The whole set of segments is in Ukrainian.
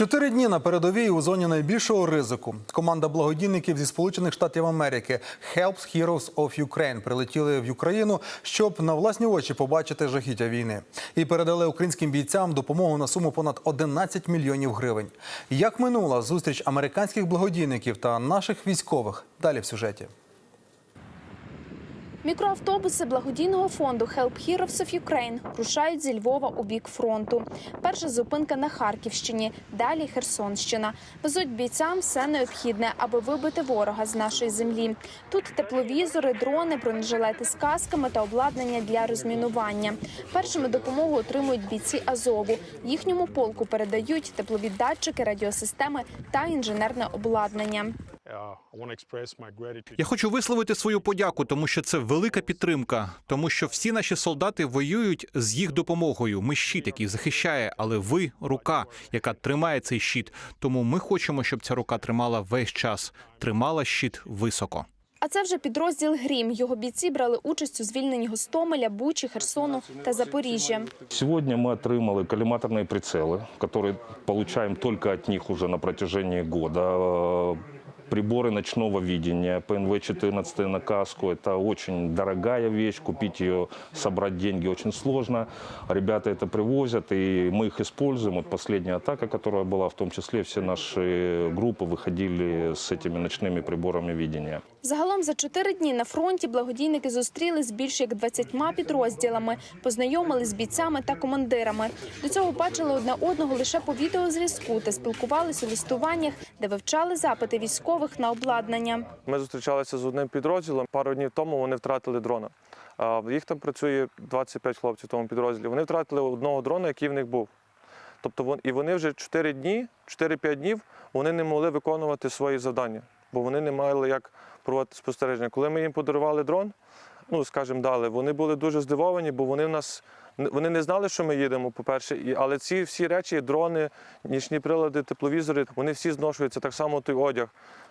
Чотири дні на передовій у зоні найбільшого ризику. Команда благодійників зі Сполучених Штатів Америки Helps Heroes of Ukraine прилетіли в Україну, щоб на власні очі побачити жахіття війни. І передали українським бійцям допомогу на суму понад 11 мільйонів гривень. Як минула зустріч американських благодійників та наших військових? Далі в сюжеті. Мікроавтобуси благодійного фонду Help Heroes of Ukraine рушають зі Львова у бік фронту. Перша зупинка на Харківщині, далі Херсонщина. Везуть бійцям все необхідне, аби вибити ворога з нашої землі. Тут тепловізори, дрони, бронежилети з касками та обладнання для розмінування. Першими допомогу отримують бійці Азову. Їхньому полку передають теплові датчики, радіосистеми та інженерне обладнання. Я хочу висловити свою подяку, тому що це велика підтримка, тому що всі наші солдати воюють з їх допомогою. Ми щит, який захищає, але ви рука, яка тримає цей щит. Тому ми хочемо, щоб ця рука тримала весь час, тримала щит високо. А це вже підрозділ Грім. Його бійці брали участь у звільненні Гостомеля, Бучі, Херсону та Запоріжжя. Сегодня мы отримали коллиматорные прицелы, которые получаем только от них уже на протяжении года. Э, Приборы ночного видения, ПНВ-14 на каску. Это очень дорогая вещь, купить ее, собрать деньги очень сложно. Ребята это привозят, и мы их используем. Вот последняя атака, которая была, в том числе все наши группы выходили с этими ночными приборами видения. Загалом за чотири дні на фронті благодійники зустрілись з більш як 20 підрозділами, познайомились з бійцями та командирами. До цього бачили одне одного лише по відеозв'язку та спілкувалися у листуваннях, де вивчали запити військових на обладнання. Ми зустрічалися з одним підрозділом. Пару днів тому вони втратили дрона. Їх там працює 25 хлопців в тому підрозділі. Вони втратили одного дрона, який в них був. Тобто і вони вже 4 дні, 4-5 днів вони не могли виконувати свої завдання, бо вони не мали як проводити спостереження. Коли ми їм подарували дрон, ну скажімо, дали, вони були дуже здивовані, бо вони в нас вони не знали, що ми їдемо, по-перше, але ці всі речі, дрони, нічні прилади, тепловізори, вони всі зношуються, так само той одяг.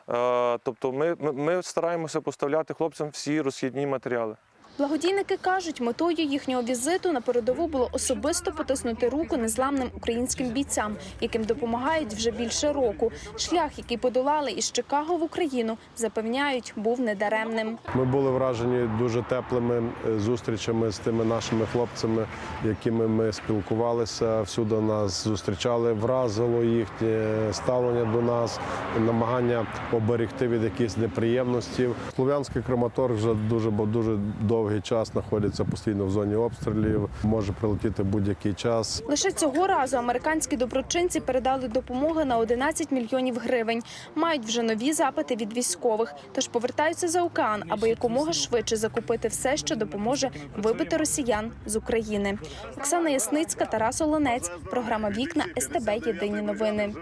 Е, Тобто ми, ми стараємося поставляти хлопцям всі розхідні матеріали. Благодійники кажуть, метою їхнього візиту на передову було особисто потиснути руку незламним українським бійцям, яким допомагають вже більше року. Шлях, який подолали із Чикаго в Україну, запевняють, був недаремним. Ми були вражені дуже теплими е, зустрічами з тими нашими хлопцями, якими ми спілкувалися. Всюди нас зустрічали, вразило їхнє ставлення до нас, намагання оберегти від якихось неприємностей. Слов'янський крематор вже дуже бо дуже довгий час знаходиться постійно в зоні обстрілів. Може прилетіти будь-який час. Лише цього разу американські доброчинці передали допомоги на 11 мільйонів гривень. Мають вже нові запити від військових, тож повертаються за океан, аби якомога швидше закупити все, що допоможе вибити росіян з України. Оксана Ясницька, Тарас Олонець. Програма Вікна СТБ. Єдині новини.